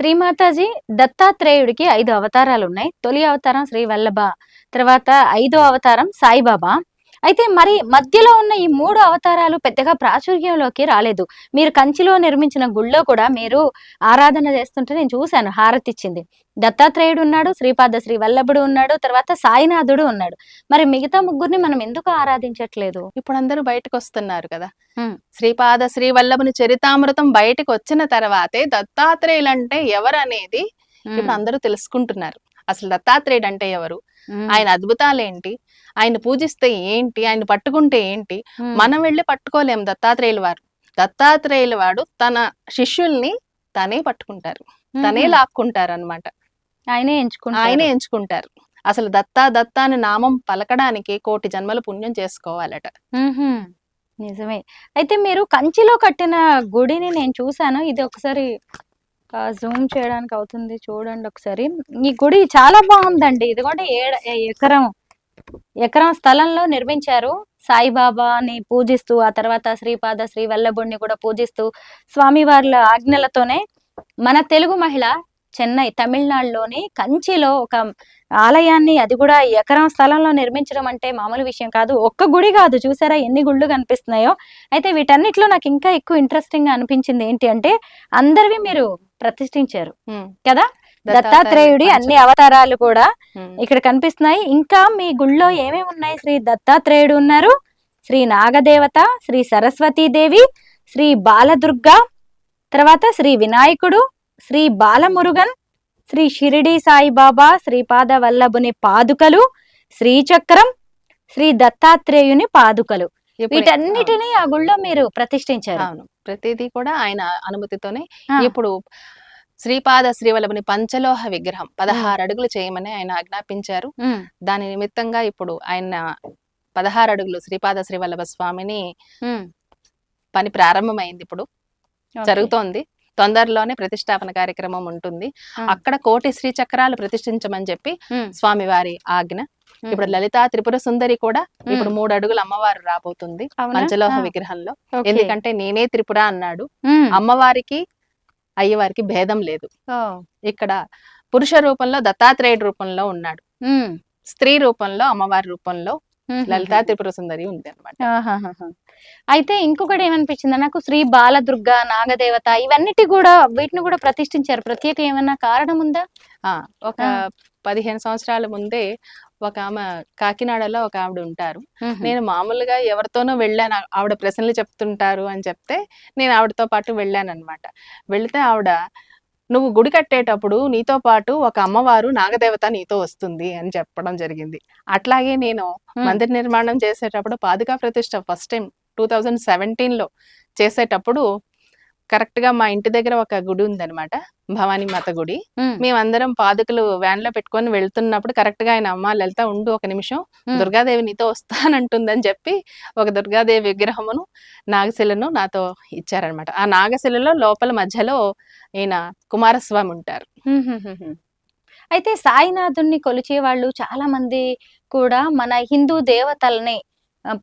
శ్రీమాతాజీ దత్తాత్రేయుడికి ఐదు అవతారాలు ఉన్నాయి తొలి అవతారం శ్రీ వల్లభ తర్వాత ఐదో అవతారం సాయిబాబా అయితే మరి మధ్యలో ఉన్న ఈ మూడు అవతారాలు పెద్దగా ప్రాచుర్యంలోకి రాలేదు. మీరు కంచిలో నిర్మించిన గుళ్ళో కూడా మీరు ఆరాధన చేస్తుంటే నేను చూశాను హారతి ఇచ్చింది. దత్తాత్రేయుడు ఉన్నాడు శ్రీపాద శ్రీ వల్లభుడు ఉన్నాడు తర్వాత సాయినాథుడు ఉన్నాడు. మరి మిగతా ముగ్గురిని మనం ఎందుకు ఆరాధించట్లేదు? ఇప్పుడు అందరూ బయటకు వస్తున్నారు కదా. శ్రీపాద శ్రీవల్లభుని చరితామృతం బయటకు వచ్చిన తర్వాతే దత్తాత్రేయులు అంటే ఎవరు అనేది ఇప్పుడు అందరూ తెలుసుకుంటున్నారు. అసలు దత్తాత్రేయుడు అంటే ఎవరు? ఆయన అద్భుతాలు ఏంటి ఆయన పూజిస్తే ఏంటి? ఆయన పట్టుకుంటే ఏంటి? మనం వెళ్ళి పట్టుకోలేం దత్తాత్రేయుల వారు. దత్తాత్రేయుల వాడు తన శిష్యుల్ని తనే పట్టుకుంటారు. తనే లాక్కుంటారు అనమాట ఆయనే ఎంచుకుంటారు. ఆయనే ఎంచుకుంటారు. అసలు దత్తా దత్తా అని నామం పలకడానికి కోటి జన్మల పుణ్యం చేసుకోవాలట. నిజమే. అయితే మీరు కంచిలో కట్టిన గుడిని నేను చూసాను ఇది ఒకసారి జూమ్ చేయడానికి అవుతుంది చూడండి ఒకసారి. ఈ గుడి చాలా బాగుందండి. ఇది కూడా ఏడ ఎకరం ఎకరం స్థలంలో నిర్మించారు సాయిబాబాని పూజిస్తూ ఆ తర్వాత శ్రీపాద శ్రీ వల్లభుడిని కూడా పూజిస్తూ స్వామివార్ల ఆజ్ఞలతోనే మన తెలుగు మహిళ చెన్నై తమిళనాడులోని కంచిలో ఒక ఆలయాన్ని అది కూడా ఎకరం స్థలంలో నిర్మించడం అంటే మామూలు విషయం కాదు. ఒక్క గుడి కాదు చూసారా ఎన్ని గుళ్ళు కనిపిస్తున్నాయో? అయితే వీటన్నిటిలో నాకు ఇంకా ఎక్కువ ఇంట్రెస్టింగ్గా అనిపించింది ఏంటి అంటే అందరివి మీరు ప్రతిష్ఠించారు. కదా? దత్తాత్రేయుడి అన్ని అవతారాలు కూడా. ఇక్కడ కనిపిస్తున్నాయి. ఇంకా మీ గుళ్ళో ఏమేమి ఉన్నాయి? శ్రీ దత్తాత్రేయుడు ఉన్నారు శ్రీ నాగదేవత శ్రీ సరస్వతీదేవి శ్రీ బాలదుర్గ తర్వాత శ్రీ వినాయకుడు శ్రీ బాలమురుగన్ శ్రీ షిరిడి సాయిబాబా శ్రీపాద వల్లభుని పాదుకలు శ్రీచక్రం శ్రీ దత్తాత్రేయుని పాదుకలు. వీటన్నిటిని ఆ గుళ్ళో మీరు ప్రతిష్ఠించారు. ప్రతిదీ కూడా ఆయన అనుమతితోనే. ఇప్పుడు శ్రీపాద శ్రీవల్లభుని పంచలోహ విగ్రహం పదహారు అడుగులు చేయమని ఆయన ఆజ్ఞాపించారు. దాని నిమిత్తంగా ఇప్పుడు ఆయన పదహారు అడుగులు శ్రీపాద శ్రీవల్లభ స్వామిని పని ప్రారంభమైంది ఇప్పుడు. జరుగుతోంది. తొందరలోనే ప్రతిష్టాపన కార్యక్రమం ఉంటుంది. అక్కడ కోటి శ్రీ చక్రాలు ప్రతిష్ఠించమని చెప్పి స్వామివారి ఆజ్ఞ. ఇప్పుడు లలితా త్రిపుర సుందరి కూడా. ఇప్పుడు మూడు అడుగులు అమ్మవారు రాబోతుంది? పంచలోహ విగ్రహంలో. ఎందుకంటే నేనే త్రిపుర అన్నాడు. అమ్మవారికి అయ్యవారికి భేదం లేదు. ఇక్కడ పురుష రూపంలో దత్తాత్రేయుడు రూపంలో ఉన్నాడు. స్త్రీ రూపంలో అమ్మవారి రూపంలో లలితా. త్రిపుర సుందరి ఉంది అనమాట. అయితే ఇంకొకటి ఏమనిపించింది? నాకు శ్రీ బాలదుర్గ నాగదేవత ఇవన్నిటి కూడా వీటిని కూడా ప్రతిష్ఠించారు. ప్రత్యేక ఏమైనా కారణం ఉందా? ఒక పదిహేను సంవత్సరాల ముందే ఒక ఆమె కాకినాడలో ఒక ఆవిడ ఉంటారు. నేను మామూలుగా ఎవరితోనో వెళ్ళాను. ఆవిడ ప్రశ్నలు చెప్తుంటారు అని చెప్తే నేను ఆవిడతో పాటు వెళ్ళాను అనమాట వెళితే ఆవిడ నువ్వు గుడి కట్టేటప్పుడు నీతో పాటు ఒక అమ్మవారు నాగదేవత నీతో వస్తుంది అని చెప్పడం జరిగింది అట్లాగే నేను. మందిర నిర్మాణం చేసేటప్పుడు పాదుకా ప్రతిష్ట ఫస్ట్ టైం టూ థౌజండ్ సెవెంటీన్లో చేసేటప్పుడు కరెక్ట్గా మా ఇంటి దగ్గర ఒక గుడి ఉందన్నమాట భవానీ మాత గుడి. మేమందరం పాదుకలు వ్యాన్లో పెట్టుకొని వెళ్తున్నప్పుడు కరెక్ట్గా ఆయన అమ్మ లలిత ఉండు ఒక నిమిషం దుర్గాదేవి నీతో వస్తానంటుందని చెప్పి ఒక దుర్గాదేవి విగ్రహమును నాగశిలను నాతో ఇచ్చారనమాట ఆ నాగశిలలో లోపల మధ్యలో ఈయన కుమారస్వామి ఉంటారు. అయితే సాయినాథుణ్ణి కొలిచే వాళ్ళు చాలా మంది కూడా మన హిందూ దేవతల్ని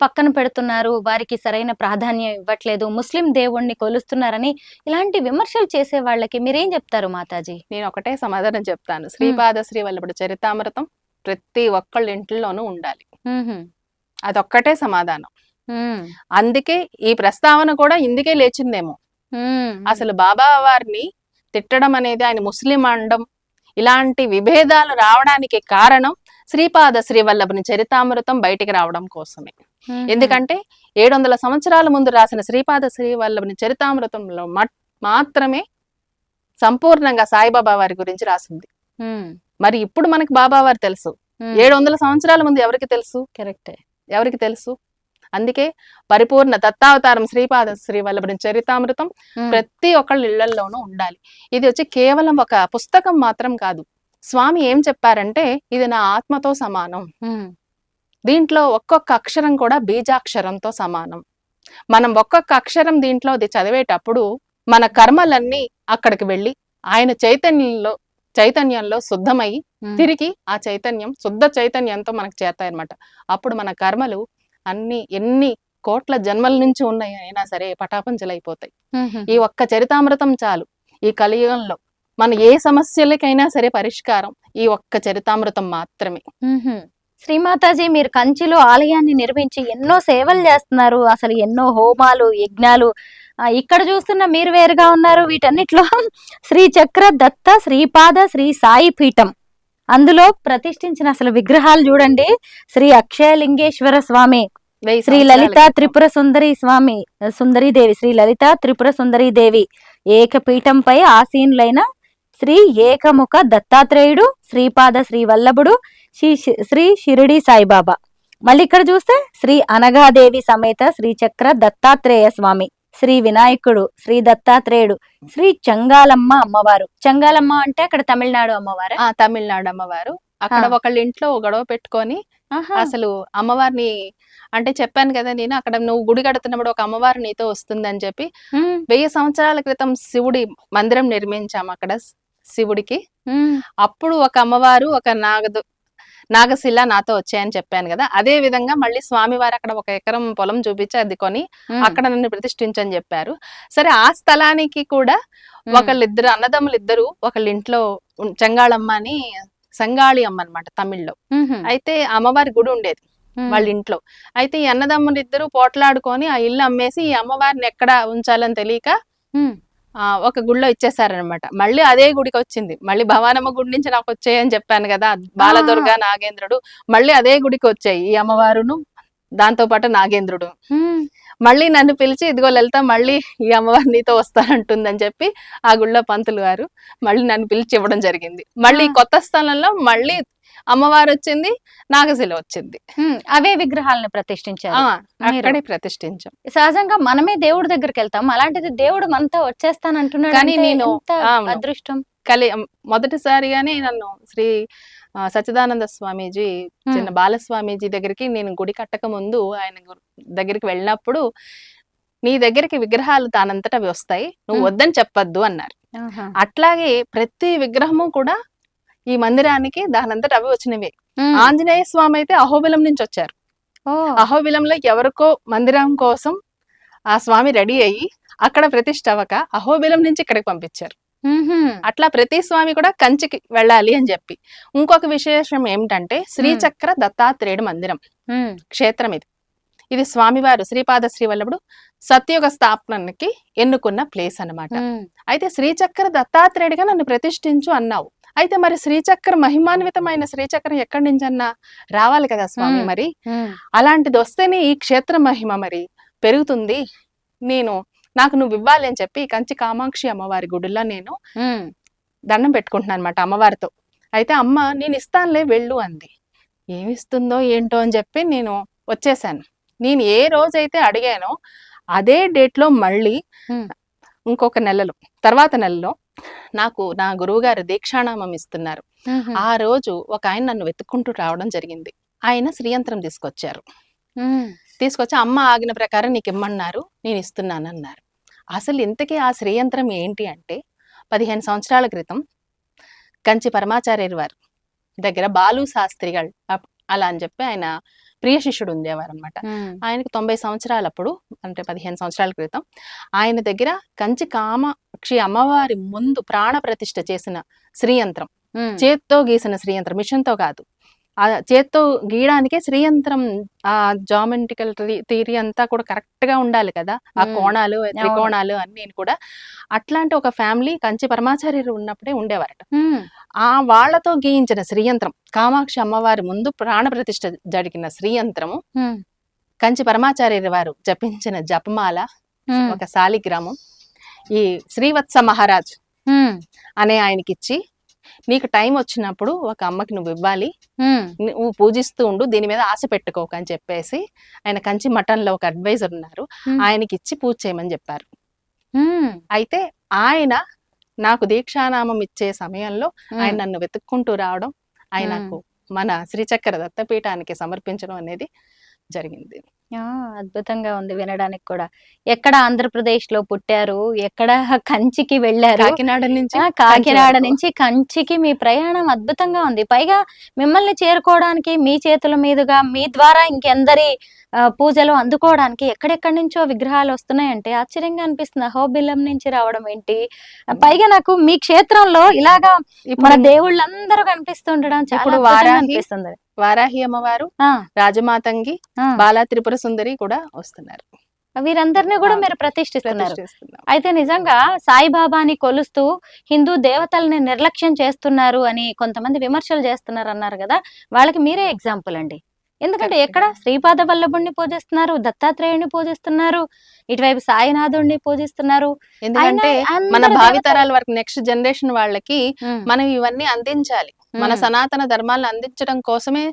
పక్కన పెడుతున్నారు వారికి సరైన ప్రాధాన్యం ఇవ్వట్లేదు ముస్లిం దేవుణ్ణి కొలుస్తున్నారని ఇలాంటి విమర్శలు చేసే వాళ్ళకి మీరేం చెప్తారు మాతాజీ? నేను ఒకటే సమాధానం చెప్తాను. శ్రీపాద శ్రీ వల్లభుడు చరితామృతం ప్రతి ఒక్కళ్ళ ఇంట్లోనూ ఉండాలి. అదొక్కటే సమాధానం. అందుకే ఈ ప్రస్తావన కూడా ఇందుకే లేచిందేమో. అసలు బాబా వారిని తిట్టడం అనేది ఆయన ముస్లిం అనడం ఇలాంటి విభేదాలు రావడానికి కారణం శ్రీపాద శ్రీవల్లభుని చరితామృతం బయటికి రావడం కోసమే. ఎందుకంటే ఏడు వందల సంవత్సరాల ముందు రాసిన శ్రీపాద శ్రీవల్లభుని చరితామృతంలో మాత్రమే సంపూర్ణంగా సాయిబాబా వారి గురించి రాసింది. మరి ఇప్పుడు మనకి బాబా వారు తెలుసు. ఏడు వందల సంవత్సరాల ముందు ఎవరికి తెలుసు? కరెక్టే. ఎవరికి తెలుసు? అందుకే పరిపూర్ణ దత్తావతారం శ్రీపాద శ్రీవల్లభుని చరితామృతం ప్రతి ఒక్కళ్ళ ఇళ్ళలోనూ ఉండాలి. ఇది వచ్చి కేవలం ఒక పుస్తకం మాత్రం కాదు. స్వామి ఏం చెప్పారంటే ఇది నా ఆత్మతో సమానం. దీంట్లో ఒక్కొక్క అక్షరం కూడా బీజాక్షరంతో సమానం. మనం ఒక్కొక్క అక్షరం దీంట్లో అది చదివేటప్పుడు మన కర్మలన్నీ అక్కడికి వెళ్ళి ఆయన చైతన్యంలో చైతన్యంలో శుద్ధమై. తిరిగి ఆ చైతన్యం శుద్ధ చైతన్యంతో మనకు చేస్తాయి అన్నమాట అప్పుడు మన కర్మలు అన్ని ఎన్ని కోట్ల జన్మల నుంచి ఉన్నాయి అయినా సరే పటాపంచలైపోతాయి. ఈ ఒక్క చరితామృతం చాలు. ఈ కలియుగంలో మన ఏ సమస్యలకైనా సరే పరిష్కారం ఈ ఒక్క చరితామృతం మాత్రమే. శ్రీమాతాజీ మీరు కంచిలో ఆలయాన్ని నిర్మించి ఎన్నో సేవలు చేస్తున్నారు. అసలు ఎన్నో హోమాలు యజ్ఞాలు ఇక్కడ చూస్తున్న మీరు వేరుగా ఉన్నారు. వీటన్నిటిలో శ్రీ చక్ర దత్త శ్రీపాద శ్రీ సాయి పీఠం. అందులో ప్రతిష్ఠించిన అసలు విగ్రహాలు చూడండి. శ్రీ అక్షయలింగేశ్వర స్వామి శ్రీ లలిత. త్రిపుర సుందరి స్వామి సుందరి దేవి శ్రీ లలిత త్రిపుర సుందరి దేవి ఏకపీఠంపై ఆసీనులైన శ్రీ ఏకముఖ దత్తాత్రేయుడు శ్రీపాద శ్రీ వల్లభుడు శ్రీ శ్రీ షిరిడి సాయిబాబా. మళ్ళీ ఇక్కడ చూస్తే శ్రీ అనగాదేవి సమేత శ్రీ చక్ర దత్తాత్రేయ స్వామి శ్రీ వినాయకుడు శ్రీ దత్తాత్రేయుడు శ్రీ చంగాలమ్మ అమ్మవారు. చంగాలమ్మ అంటే అక్కడ తమిళనాడు అమ్మవారు? ఆ తమిళనాడు అమ్మవారు. అక్కడ. ఒకళ్ళ ఇంట్లో గొడవ పెట్టుకొని అసలు అమ్మవారిని అంటే చెప్పాను కదా నేను అక్కడ నువ్వు గుడి కడుతున్నప్పుడు ఒక అమ్మవారు నీతో వస్తుందని చెప్పి వెయ్యి సంవత్సరాల క్రితం శివుడి మందిరం నిర్మించాం అక్కడ. శివుడికి. అప్పుడు ఒక అమ్మవారు ఒక నాగదు నాగశిల నాతో వచ్చాయని చెప్పాను కదా. అదే విధంగా మళ్ళీ స్వామివారు అక్కడ ఒక ఎకరం పొలం చూపించి అది కొని అక్కడ నన్ను ప్రతిష్ఠించని చెప్పారు. సరే ఆ స్థలానికి కూడా ఒకళ్ళిద్దరు అన్నదమ్ములు ఇద్దరు ఒకళ్ళ ఇంట్లో చెంగాళమ్మ అని సంగాళి అమ్మ అన్నమాట తమిళ్ళో. అయితే అమ్మవారి గుడి ఉండేది వాళ్ళ ఇంట్లో అయితే ఈ అన్నదమ్ములు ఇద్దరు పోట్లాడుకొని ఆ ఇల్లు అమ్మేసి ఈ అమ్మవారిని ఎక్కడ ఉంచాలని తెలియక ఒక గుడిలో ఇచ్చేసారనమాట మళ్ళీ అదే గుడికి వచ్చింది. మళ్ళీ భవానమ్మ గుడి నుంచి నాకు వచ్చాయని చెప్పాను కదా బాలదుర్గ నాగేంద్రుడు. మళ్ళీ అదే గుడికి వచ్చాయి. ఈ అమ్మవారును దాంతో పాటు నాగేంద్రుడు. మళ్ళీ నన్ను పిలిచి ఇదిగో లలిత మళ్ళీ ఈ అమ్మవారు నీతో వస్తానంటుందని చెప్పి ఆ గుళ్ళో పంతులు గారు మళ్ళీ నన్ను పిలిచి ఇవ్వడం జరిగింది. మళ్ళీ కొత్త స్థలంలో మళ్ళీ అమ్మవారు వచ్చింది నాగశిల వచ్చింది అవే విగ్రహాలను ప్రతిష్ఠించారు? అక్కడే ప్రతిష్ఠించాం. సహజంగా మనమే దేవుడి దగ్గరికి వెళ్తాం అలాంటిది దేవుడు మనతో వచ్చేస్తానంటున్నాడు కానీ నేను-. అదృష్టం? కలి మొదటిసారిగానే నన్ను శ్రీ ఆ, సచ్చిదానంద స్వామీజీ చిన్న బాలస్వామీజీ దగ్గరికి నేను గుడి కట్టక ముందు ఆయన దగ్గరికి వెళ్ళినప్పుడు నీ దగ్గరికి విగ్రహాలు దానంతట అవి వస్తాయి. నువ్వు. వద్దని చెప్పొద్దు అన్నారు. అట్లాగే ప్రతి విగ్రహము కూడా ఈ మందిరానికి దానంతట అవి వచ్చినవే. ఆంజనేయ స్వామి అయితే అహోబిలం నుంచి వచ్చారు. అహోబిలంలో ఎవరికో మందిరం కోసం ఆ స్వామి రెడీ అయ్యి అక్కడ ప్రతిష్ఠ అవ్వక అహోబిలం నుంచి ఇక్కడికి పంపించారు. అట్లా ప్రతి స్వామి కూడా కంచికి వెళ్ళాలి అని చెప్పి ఇంకొక విశేషం ఏమిటంటే శ్రీచక్ర దత్తాత్రేయుడు మందిరం. క్షేత్రం ఇది ఇది స్వామివారు శ్రీపాద శ్రీవల్లభుడు సత్యుగ స్థాపనకి ఎన్నుకున్న ప్లేస్ అన్నమాట ఉమ్. అయితే శ్రీచక్ర దత్తాత్రేయుడిగా నన్ను ప్రతిష్ఠించు అన్నావు అయితే మరి శ్రీచక్ర మహిమాన్వితమైన శ్రీచక్రం ఎక్కడి నుంచి అన్నా రావాలి కదా స్వామి. మరి. అలాంటిది వస్తేనే ఈ క్షేత్ర మహిమ మరి పెరుగుతుంది నేను నాకు నువ్వు ఇవ్వాలి అని చెప్పి కంచి కామాక్షి అమ్మవారి గుడిలో నేను. దండం పెట్టుకుంటున్నాను అనమాట అమ్మవారితో అయితే అమ్మ నేను ఇస్తానులే వెళ్ళు అంది ఏమి ఇస్తుందో ఏంటో అని చెప్పి నేను వచ్చేసాను నేను ఏ రోజైతే అడిగానో అదే డేట్లో మళ్ళీ. ఇంకొక నెలలో తర్వాత నెలలో నాకు నా గురువుగారు దీక్షానామం ఇస్తున్నారు. ఆ రోజు ఒక ఆయన నన్ను వెతుక్కుంటూ రావడం జరిగింది ఆయన శ్రీయంత్రం తీసుకొచ్చారు. తీసుకొచ్చి అమ్మ ఆజ్ఞ ప్రకారం నీకు ఇమ్మన్నారు నేను ఇస్తున్నాను అన్నారు అసలు ఇంతకీ ఆ శ్రీయంత్రం ఏంటి అంటే పదిహేను సంవత్సరాల క్రితం కంచి పరమాచార్యుల వారు దగ్గర బాలు శాస్త్రి గారు అలా అని చెప్పి ఆయన ప్రియ శిష్యుడు ఉండేవారు అనమాట. ఆయనకి తొంభై సంవత్సరాలప్పుడు అంటే పదిహేను సంవత్సరాల క్రితం ఆయన దగ్గర కంచి కామాక్షి అమ్మవారి ముందు ప్రాణ ప్రతిష్ఠ చేసిన శ్రీయంత్రం. చేత్తో గీసిన శ్రీయంత్రం మిషన్తో కాదు ఆ చేత్తో గీయడానికే శ్రీయంత్రం ఆ జామెట్రికల్ థియరీ అంతా కూడా కరెక్ట్గా ఉండాలి కదా ఆ. కోణాలు త్రికోణాలు అన్ని కూడా అట్లాంటి ఒక ఫ్యామిలీ కంచి పరమాచార్యులు ఉన్నప్పుడే ఉండేవారట. ఆ వాళ్ళతో గీయించిన శ్రీయంత్రం కామాక్షి అమ్మవారి ముందు ప్రాణ ప్రతిష్ఠ జరిగిన శ్రీయంత్రము. కంచి పరమాచార్యుల వారు జపించిన జపమాల. ఒక శాలిగ్రామం ఈ శ్రీవత్స మహారాజ్. అనే ఆయనకిచ్చి నీకు టైం వచ్చినప్పుడు ఒక అమ్మకి నువ్వు ఇవ్వాలి. నువ్వు పూజిస్తూ ఉండు దీని మీద ఆశ పెట్టుకోక అని చెప్పేసి ఆయన కంచి మఠంలో ఒక అడ్వైజర్ ఉన్నారు. ఆయనకి ఇచ్చి పూజ చేయమని చెప్పారు. అయితే ఆయన నాకు దీక్షానామం ఇచ్చే సమయంలో ఆయన. నన్ను వెతుక్కుంటూ రావడం ఆయనకు. మన శ్రీచక్ర దత్తపీఠానికి సమర్పించడం అనేది జరిగింది! అద్భుతంగా ఉంది వినడానికి కూడా. ఎక్కడ ఆంధ్రప్రదేశ్‌లో పుట్టారు? ఎక్కడ కంచికి వెళ్ళారు? కాకినాడ నుంచి కాకినాడ. నుంచి కంచికి మీ ప్రయాణం అద్భుతంగా ఉంది. పైగా మిమ్మల్ని చేరుకోవడానికి మీ చేతుల మీదుగా మీ ద్వారా ఇంకెందరి పూజలు అందుకోవడానికి ఎక్కడెక్కడి నుంచో విగ్రహాలు వస్తున్నాయంటే ఆశ్చర్యంగా అనిపిస్తుంది. అహోబిలం నుంచి రావడం ఏంటి? పైగా నాకు మీ క్షేత్రంలో ఇలాగా మన దేవుళ్ళందరూ కనిపిస్తూ ఉండడం చాలా అనిపిస్తుంది. వారాహి అమ్మవారు! రాజమాతంగి! బాలా త్రిపుర సుందరి కూడా వస్తున్నారు. వీరందరిని కూడా. మీరు ప్రతిష్ఠిస్తున్నారు. ప్రతిష్ఠిస్తున్నాం. అయితే నిజంగా సాయిబాబాని కొలుస్తూ హిందూ దేవతల్ని నిర్లక్ష్యం చేస్తున్నారు అని కొంతమంది విమర్శలు చేస్తున్నారు అన్నారు కదా! వాళ్ళకి మీరే ఎగ్జాంపుల్ అండి. ఎందుకంటే ఎక్కడ. శ్రీపాద వల్లభుడిని పూజిస్తున్నారు, దత్తాత్రేయుడిని పూజిస్తున్నారు, ఇటువైపు సాయినాథుడిని పూజిస్తున్నారు. ఎందుకంటే మన భావితరాల వరకు నెక్స్ట్ జనరేషన్ వాళ్ళకి. మనం ఇవన్నీ అందించాలి. మన. సనాతన ధర్మాలను అందించడం కోసమే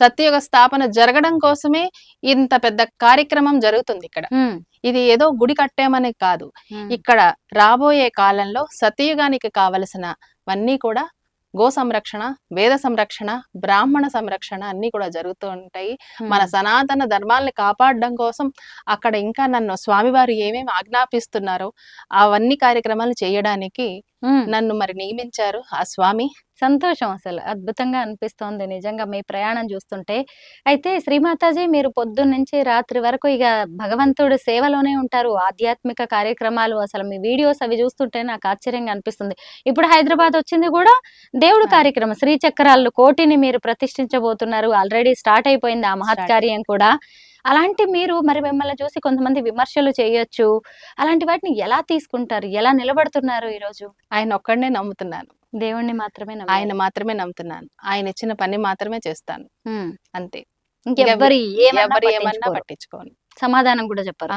సత్యయుగ స్థాపన జరగడం కోసమే ఇంత పెద్ద కార్యక్రమం జరుగుతుంది ఇక్కడ. ఇది ఏదో గుడి కట్టామని కాదు. ఇక్కడ రాబోయే కాలంలో సత్యయుగానికి కావలసినవన్నీ కూడా గో సంరక్షణ, వేద సంరక్షణ, బ్రాహ్మణ సంరక్షణ అన్నీ కూడా జరుగుతూ ఉంటాయి. మన. సనాతన ధర్మాల్ని కాపాడడం కోసం అక్కడ ఇంకా నన్ను స్వామివారు ఏమేమి ఆజ్ఞాపిస్తున్నారో అవన్నీ కార్యక్రమాలు చేయడానికి. నన్ను మరి నియమించారు ఆ స్వామి. సంతోషం అసలు. అద్భుతంగా అనిపిస్తోంది నిజంగా మీ ప్రయాణం చూస్తుంటే. అయితే శ్రీమాతాజీ మీరు పొద్దున్నుంచి రాత్రి వరకు ఇగ భగవంతుడి సేవలోనే ఉంటారు. ఆధ్యాత్మిక కార్యక్రమాలు అసలు మీ వీడియోస్ అవి చూస్తుంటే నాకు ఆశ్చర్యంగా అనిపిస్తుంది. ఇప్పుడు హైదరాబాద్ వచ్చింది కూడా దేవుడు! కార్యక్రమం. శ్రీచక్రాలు కోటిని మీరు ప్రతిష్ఠించబోతున్నారు. ఆల్రెడీ స్టార్ట్ అయిపోయింది ఆ మహత్ స్టార్ట్ కార్యం కూడా. అలాంటి మీరు మరి మిమ్మల్ని చూసి కొంతమంది విమర్శలు చేయొచ్చు. అలాంటి వాటిని ఎలా తీసుకుంటారు? ఎలా నిలబడుతున్నారు ఈరోజు? ఆయన ఒక్కడినే నమ్ముతున్నాను. దేవుణ్ణి మాత్రమే ఆయన. మాత్రమే నమ్ముతున్నాను. ఆయన ఇచ్చిన పని మాత్రమే చేస్తాను. అంతే. ఇంకెవ్వరి ఏమన్నా. పట్టించుకోను. సమాధానం కూడా చెప్పరు.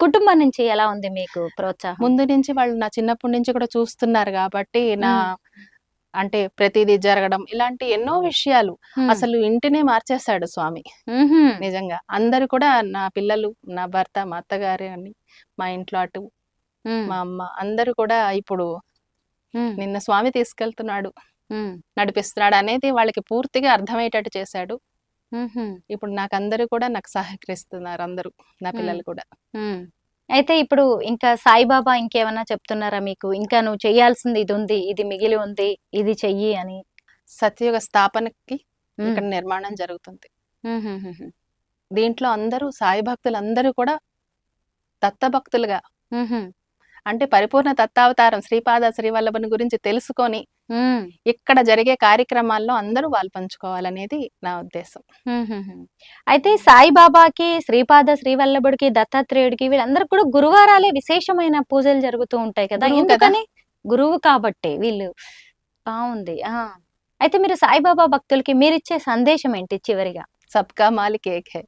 కుటుంబం నుంచి ఎలా ఉంది మీకు ప్రోత్సాహం? ముందు నుంచి వాళ్ళు నా చిన్నప్పటి నుంచి కూడా చూస్తున్నారు కాబట్టి నా. అంటే ప్రతిదీ జరగడం ఇలాంటి ఎన్నో విషయాలు. అసలు ఇంటినే మార్చేశాడు స్వామి. నిజంగా. అందరూ కూడా నా పిల్లలు, నా భర్త, మా అత్తగారు అని, మా ఇంట్లో అటు. మా అమ్మ అందరూ కూడా ఇప్పుడు. నిన్న స్వామి తీసుకెళ్తున్నాడు. నడిపిస్తున్నాడు అనేది వాళ్ళకి పూర్తిగా అర్థమయ్యేటట్టు చేశాడు. ఇప్పుడు నాకందరూ కూడా నాకు సహకరిస్తున్నారు అందరూ. నా. పిల్లలు కూడా. అయితే ఇప్పుడు ఇంకా సాయిబాబా ఇంకేమన్నా చెప్తున్నారా మీకు? ఇంకా నువ్వు చేయాల్సింది ఇదుంది. ఇది మిగిలి ఉంది. ఇది చెయ్యి అని. సత్యయుగ స్థాపనకి. ఇక్కడ నిర్మాణం జరుగుతుంది. దీంట్లో అందరూ సాయి భక్తులందరూ కూడా దత్తభక్తులుగా హుహు. అంటే పరిపూర్ణ దత్తావతారం శ్రీపాద శ్రీవల్లభుని గురించి తెలుసుకొని. ఇక్కడ జరిగే కార్యక్రమాల్లో అందరూ పాలుపంచుకోవాలనేది నా ఉద్దేశం. అయితే సాయిబాబాకి, శ్రీపాద శ్రీవల్లభుడికి, దత్తాత్రేయుడికి వీళ్ళందరికి కూడా గురువారాలే విశేషమైన పూజలు జరుగుతూ ఉంటాయి కదా! ఎందుకని? గురువు కాబట్టే వీళ్ళు. బావుంది. ఆ! అయితే మీరు సాయిబాబా భక్తులకి మీరిచ్చే సందేశం ఏంటి చివరిగా? సబ్కా మాలిక్ ఏక్ హై.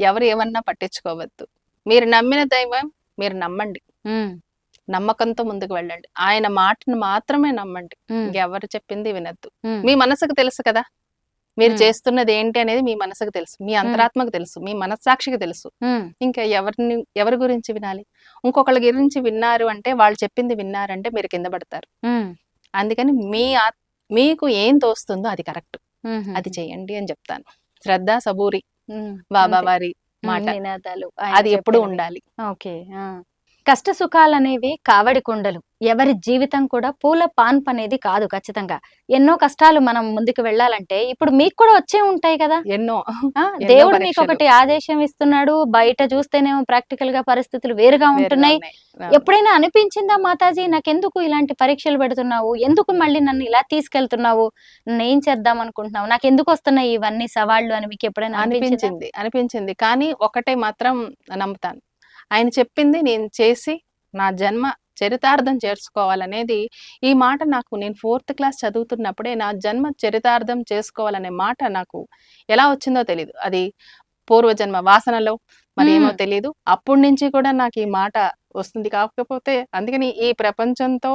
ఎవరు ఏమన్నా పట్టించుకోవద్దు. మీరు నమ్మిన దైవం మీరు నమ్మండి. నమ్మకంతో ముందుకు వెళ్ళండి. ఆయన మాటను మాత్రమే నమ్మండి. ఇంకెవరు చెప్పింది వినొద్దు. మీ మనసుకు తెలుసు కదా! మీరు. చేస్తున్నది ఏంటి అనేది మీ మనసుకు తెలుసు. మీ. అంతరాత్మకు తెలుసు. మీ మనస్సాక్షికి తెలుసు. ఇంకా ఎవరిని ఎవరి గురించి వినాలి? ఇంకొకళ్ళ గురించి విన్నారు అంటే వాళ్ళు చెప్పింది విన్నారంటే మీరు కింద పడతారు. అందుకని మీ మీకు ఏం తోస్తుందో అది కరెక్ట్. అది చేయండి అని చెప్తాను. శ్రద్ధ, సబూరి. బాబా. వారి. మాట. అది ఎప్పుడూ. ఉండాలి. ఓకే. ఆ! కష్ట సుఖాలనేవి కావడి కుండలు. ఎవరి జీవితం కూడా పూల పాన్పు అనేది కాదు ఖచ్చితంగా. ఎన్నో కష్టాలు మనం ముందుకు వెళ్ళాలంటే ఇప్పుడు మీకు కూడా వచ్చే ఉంటాయి కదా! ఎన్నో దేవుడు పరీక్షలు. మీకొకటి ఆదేశం ఇస్తున్నాడు. బయట చూస్తేనేమో ప్రాక్టికల్‌గా పరిస్థితులు వేరుగా ఉంటున్నాయి. ఎప్పుడైనా అనిపించిందా మాతాజీ నాకెందుకు ఇలాంటి పరీక్షలు పెడుతున్నావు? ఎందుకు మళ్ళీ నన్ను ఇలా తీసుకెళ్తున్నావు? నేనేం చేద్దాం అనుకుంటున్నావు? నాకెందుకు వస్తున్నాయి ఇవన్నీ సవాళ్ళు అని మీకు ఎప్పుడైనా? అనిపించింది. అనిపించింది. కానీ ఒకటే మాత్రం నమ్ముతాను. ఆయన చెప్పింది నేను చేసి నా జన్మ చరితార్థం చేసుకోవాలనేది ఈ మాట నాకు నేను ఫోర్త్ క్లాస్ చదువుతున్నప్పుడే నా జన్మ చరితార్థం చేసుకోవాలనే మాట నాకు ఎలా వచ్చిందో తెలీదు. అది పూర్వజన్మ వాసనలో మరి ఏమో. తెలీదు. అప్పటి నుంచి కూడా నాకు ఈ మాట వస్తుంది. కాకపోతే అందుకని ఈ ప్రపంచంతో.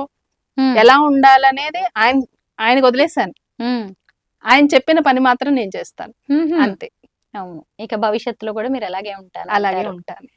ఎలా ఉండాలనేది ఆయన ఆయనకు వదిలేసాను. హ్మ్. ఆయన చెప్పిన పని మాత్రం నేను చేస్తాను. అంతే. అవును. ఇక భవిష్యత్తులో కూడా మీరు అలాగే ఉంటాను అలాగే. ఉంటాను.